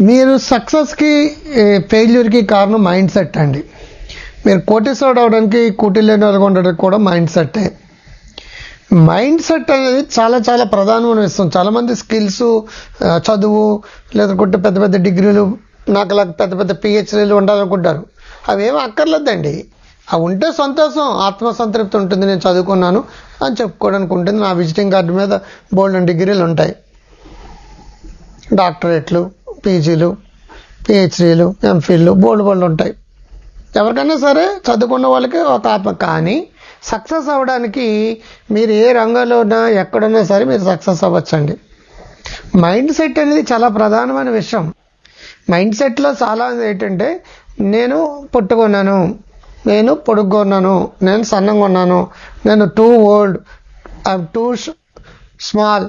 మీరు సక్సెస్కి ఫెయిల్యూర్కి కారణం మైండ్ సెట్ అండి. మీరు కోటీశ్వరుడు అవడానికి కూటీ లేని వాళ్ళగా ఉండడానికి కూడా మైండ్ సెట్టే మైండ్ సెట్ అనేది చాలా చాలా ప్రధానమైన విషయం. చాలామంది స్కిల్స్ చదువు లేదంటే పెద్ద పెద్ద డిగ్రీలు నాకు అలా పెద్ద పెద్ద పిహెచ్డీలు ఉండాలనుకుంటారు. అవేం అక్కర్లేదండి. అవి ఉంటే సంతోషం ఆత్మసంతృప్తి ఉంటుంది నేను చదువుకున్నాను అని చెప్పుకోవడానికి ఉంటుంది. నా విజిటింగ్ కార్డు మీద బోల్డ్ డిగ్రీలు ఉంటాయి. డాక్టరేట్లు పీజీలు పిహెచ్డీలు ఎంఫిల్లు బోల్డ్ బోల్డ్ ఉంటాయి. ఎవరికైనా సరే చదువుకున్న వాళ్ళకి ఒక ఆత్మ కానీ సక్సెస్ అవ్వడానికి మీరు ఏ రంగంలో ఉన్నా ఎక్కడున్నా సరే మీరు సక్సెస్ అవ్వచ్చండి. మైండ్ సెట్ అనేది చాలా ప్రధానమైన విషయం. మైండ్ సెట్లో చాలా ఏంటంటే నేను పుట్టుకున్నాను నేను పొడుగ్గా ఉన్నాను నేను సన్నంగా ఉన్నాను నేను too old I too small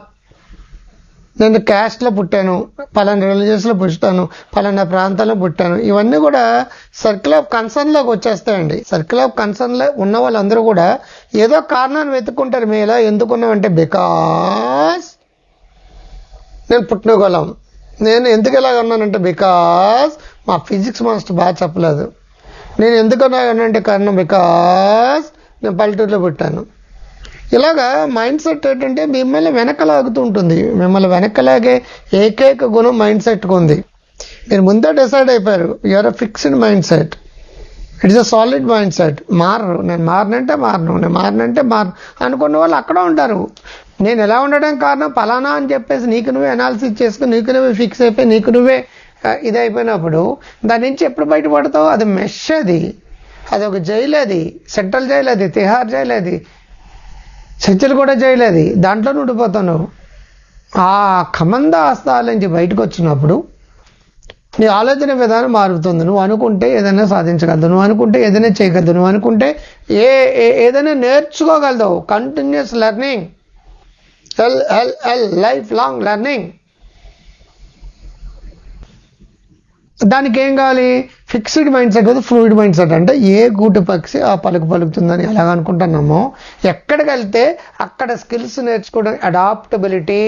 నేను క్యాస్ట్లో పుట్టాను పలానా రిలీజియస్లో పుట్టాను పలానా ప్రాంతంలో పుట్టాను. ఇవన్నీ కూడా సర్కిల్ ఆఫ్ కన్సర్న్లోకి వచ్చేస్తాయండి. సర్కిల్ ఆఫ్ కన్సర్న్లో ఉన్న వాళ్ళందరూ కూడా ఏదో కారణాన్ని వెతుక్కుంటారు మేము ఇలా ఎందుకున్నామంటే బికాస్ నేను పుట్టినగలం నేను ఎందుకు ఇలా ఉన్నానంటే బికాస్ మా ఫిజిక్స్ మాస్టర్ బాగా చెప్పలేదు. నేను ఎందుకు ఉన్నానంటే కారణం బికాస్ నేను పల్లెటూరులో పుట్టాను. ఇలాగా మైండ్ సెట్ ఏంటంటే మిమ్మల్ని వెనకలాగుతూ ఉంటుంది. మిమ్మల్ని వెనకలాగే ఏకైక గుణం మైండ్ సెట్కు ఉంది. మీరు ముందే డిసైడ్ అయిపోయారు. You're a fixed mind set. It's a solid mind set. మారరు. నేను మారనంటే మారను. నేను మారనంటే మారు అనుకున్న వాళ్ళు అక్కడ ఉంటారు. నేను ఎలా ఉండడానికి కారణం? ఫలానా అని చెప్పేసి నీకు నువ్వే అనాలిసిస్ చేసుకుని నీకు నువ్వే ఫిక్స్ అయిపోయి నీకు నువ్వే ఇది అయిపోయినప్పుడు దాని నుంచి ఎప్పుడు బయటపడతావు? అది మెష్ అది. అది ఒక జైలు అది. సెంట్రల్ జైలు అది. తిహార్ జైలు అది. చర్చలు కూడా చేయలేదు. దాంట్లో ఉండిపోతావు నువ్వు ఆ కమంద హస్తాల నుంచి బయటకు వచ్చినప్పుడు నీ ఆలోచన విధానం మారుతుంది. నువ్వు అనుకుంటే ఏదైనా సాధించగలదు. నువ్వు అనుకుంటే ఏదైనా చేయగలదు. నువ్వు అనుకుంటే ఏ ఏ- ఏదైనా నేర్చుకోగలదు. Continuous learning L L L life long learning దానికి ఏం కావాలి? ఫిక్స్డ్ మైండ్ సెట్ కదా ఫ్లూయిడ్ మైండ్ సెట్ అంటే ఏ గూటి పక్షి ఆ పలుకు పలుకుతుందని ఎలాగ అనుకుంటున్నామో ఎక్కడికి వెళ్తే అక్కడ స్కిల్స్ నేర్చుకోవడం అడాప్టబిలిటీ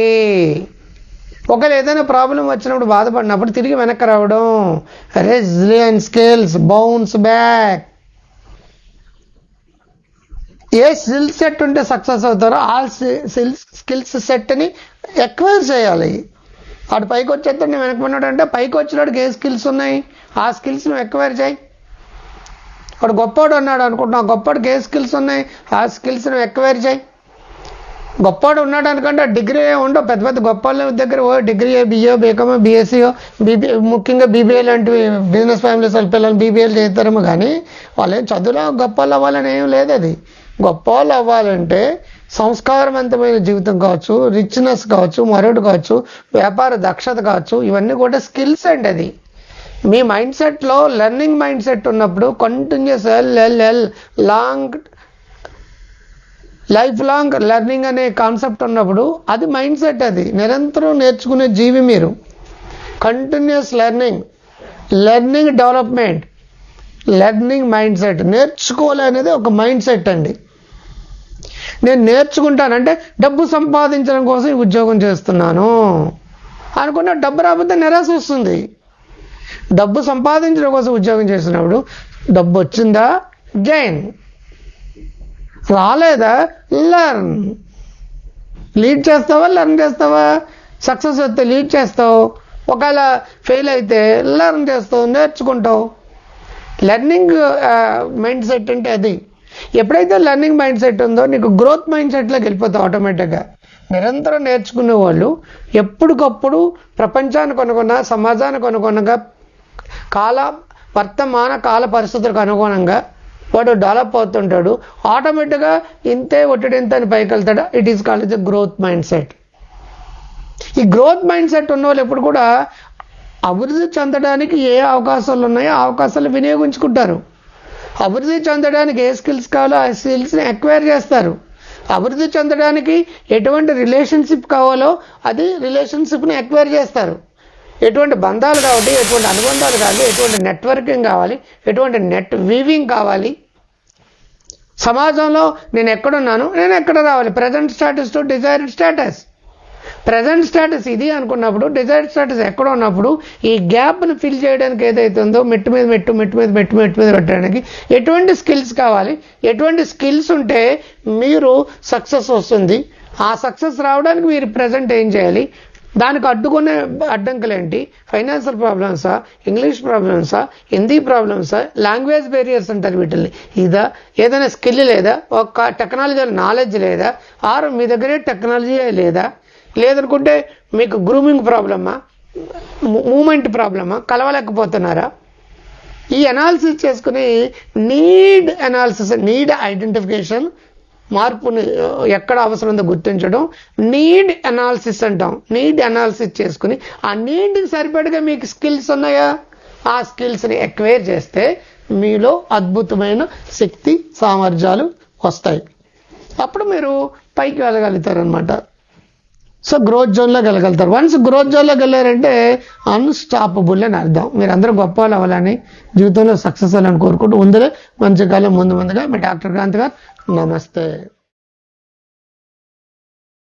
ఒకవేళ ఏదైనా ప్రాబ్లం వచ్చినప్పుడు బాధపడినప్పుడు తిరిగి వెనక్కి రావడం. రెసిలియన్ స్కిల్స్ బౌన్స్ బ్యాక్ ఏ స్కిల్ సెట్ ఉంటే సక్సెస్ అవుతారో ఆ స్కిల్స్ సెట్ని ఎక్వైర్ చేయాలి. అటు పైకి వచ్చేస్తే నేను ఉన్నాడు అంటే పైకి వచ్చినాడికి ఏ స్కిల్స్ ఉన్నాయి? ఆ స్కిల్స్ నువ్వు ఎక్వైర్ చేయి. వాడు గొప్పోడు ఉన్నాడు అనుకుంటున్నావు గొప్పోడికి ఏ స్కిల్స్ ఉన్నాయి? ఆ స్కిల్స్ నువ్వు ఎక్వైర్ చేయి. గొప్పోడు ఉన్నాడు అనుకుంటే డిగ్రీ ఉండవు. పెద్ద పెద్ద గొప్ప దగ్గర ఓ డిగ్రీ బిఏ బీకామ్ బీఎస్సీఓ బీబీ ముఖ్యంగా బీబీఏ లాంటివి బిజినెస్ ఫ్యామిలీస్ వాళ్ళ పిల్లలు బీబీఏలు చేస్తారేమో కానీ వాళ్ళు ఏం చదువులో గొప్ప వాళ్ళు అవ్వాలని ఏం లేదు అది. గొప్ప వాళ్ళు అవ్వాలంటే సంస్కారవంతమైన జీవితం కావచ్చు రిచ్నెస్ కావచ్చు మరొకటి కావచ్చు వ్యాపార దక్షత కావచ్చు ఇవన్నీ కూడా స్కిల్స్ అండి అది. మీ మైండ్ సెట్లో లెర్నింగ్ మైండ్ సెట్ ఉన్నప్పుడు continuous L L L long life long learning అనే కాన్సెప్ట్ ఉన్నప్పుడు అది మైండ్ సెట్ అది. నిరంతరం నేర్చుకునే జీవి మీరు. Continuous learning learning development learning mind set నేర్చుకోవాలి అనేది ఒక మైండ్ సెట్ అండి. నేను నేర్చుకుంటానంటే డబ్బు సంపాదించడం కోసం ఈ ఉద్యోగం చేస్తున్నాను. అనుకున్న డబ్బు రాకపోతే నిరాశ వస్తుంది. డబ్బు సంపాదించడం కోసం ఉద్యోగం చేసినప్పుడు డబ్బు వచ్చిందా? గెయిన్ రాలేదా? లర్న్ లీడ్ చేస్తావా? లర్న్ చేస్తావా? సక్సెస్ వస్తే లీడ్ చేస్తావు. ఒకవేళ ఫెయిల్ అయితే లర్న్ చేస్తావు నేర్చుకుంటావు. లెర్నింగ్ మైండ్ సెట్ అంటే అది. ఎప్పుడైతే లెర్నింగ్ మైండ్ సెట్ ఉందో నీకు గ్రోత్ మైండ్ సెట్లోకి వెళ్ళిపోతావు ఆటోమేటిక్గా. నిరంతరం నేర్చుకునే వాళ్ళు ఎప్పటికప్పుడు ప్రపంచానికి అనుకున్న సమాజానికి అనుగుణంగా కాల వర్తమాన కాల పరిస్థితులకు అనుగుణంగా వాడు డెవలప్ అవుతుంటాడు. ఆటోమేటిక్గా ఇంతే ఒట్టడి అని పైకి వెళ్తాడు? It is called the growth mind set ఈ గ్రోత్ మైండ్ సెట్ ఉన్న వాళ్ళు ఎప్పుడు కూడా అభివృద్ధి చెందడానికి ఏ అవకాశాలు ఉన్నాయో ఆ అవకాశాలు వినియోగించుకుంటారు. అభివృద్ధి చెందడానికి ఏ స్కిల్స్ కావాలో ఆ స్కిల్స్ని ఎక్వైర్ చేస్తారు. అభివృద్ధి చెందడానికి ఎటువంటి రిలేషన్షిప్ కావాలో అది రిలేషన్షిప్ని ఎక్వైర్ చేస్తారు. ఎటువంటి బంధాలు కావాలి ఎటువంటి అనుబంధాలు కావాలి ఎటువంటి నెట్వర్కింగ్ కావాలి ఎటువంటి నెట్ వీవింగ్ కావాలి. సమాజంలో నేను ఎక్కడున్నాను నేను ఎక్కడ రావాలి? Present status to desired status present status ఇది అనుకున్నప్పుడు డిజైర్డ్ స్టేటస్ ఎక్కడ ఉన్నప్పుడు ఈ గ్యాప్ని ఫిల్ చేయడానికి ఏదైతే ఉందో మెట్టు మీద మెట్టు మెట్టు మీద మెట్టు మెట్టు మీద పెట్టడానికి ఎటువంటి స్కిల్స్ కావాలి? ఎటువంటి స్కిల్స్ ఉంటే మీరు సక్సెస్ వస్తుంది. ఆ సక్సెస్ రావడానికి మీరు ప్రజెంట్ ఏం చేయాలి? దానికి అడ్డుకునే అడ్డంకులు ఏంటి? ఫైనాన్షియల్ ప్రాబ్లమ్సా ఇంగ్లీష్ ప్రాబ్లమ్సా హిందీ ప్రాబ్లమ్సా లాంగ్వేజ్ బేరియర్స్ అంటారు వీటిని ఇదా? ఏదైనా స్కిల్ లేదా? ఒక టెక్నాలజీ నాలెడ్జ్ లేదా? ఆర్ మీ దగ్గరే టెక్నాలజీ లేదా? లేదనుకుంటే మీకు గ్రూమింగ్ ప్రాబ్లమా మూమెంట్ ప్రాబ్లమా కలవలేకపోతున్నారా? ఈ అనాలిసిస్ చేసుకుని నీడ్ అనాలిసిస్ నీడ్ ఐడెంటిఫికేషన్ మార్పుని ఎక్కడ అవసరం ఉందో గుర్తించడం నీడ్ అనాలిసిస్ అంటాం. నీడ్ అనాలిసిస్ చేసుకుని ఆ నీడ్కి సరిపడగా మీకు స్కిల్స్ ఉన్నాయా? ఆ స్కిల్స్ని ఎక్వైర్ చేస్తే మీలో అద్భుతమైన శక్తి సామర్థ్యాలు వస్తాయి. అప్పుడు మీరు పైకి వెళ్ళగలుగుతారు అనమాట సో గ్రోత్ జోన్లోకి వెళ్ళగలుగుతారు వన్స్ గ్రోత్ జోన్లోకి వెళ్ళారంటే అన్స్టాపబుల్ అని అర్థం. మీరు అందరూ గొప్ప వాళ్ళు అవ్వాలని జీవితంలో సక్సెస్ అవ్వాలని కోరుకుంటూ ఉందిలే మంచి కాలం ముందు ముందుగా మీ డాక్టర్ కాంత్ గారు. నమస్తే.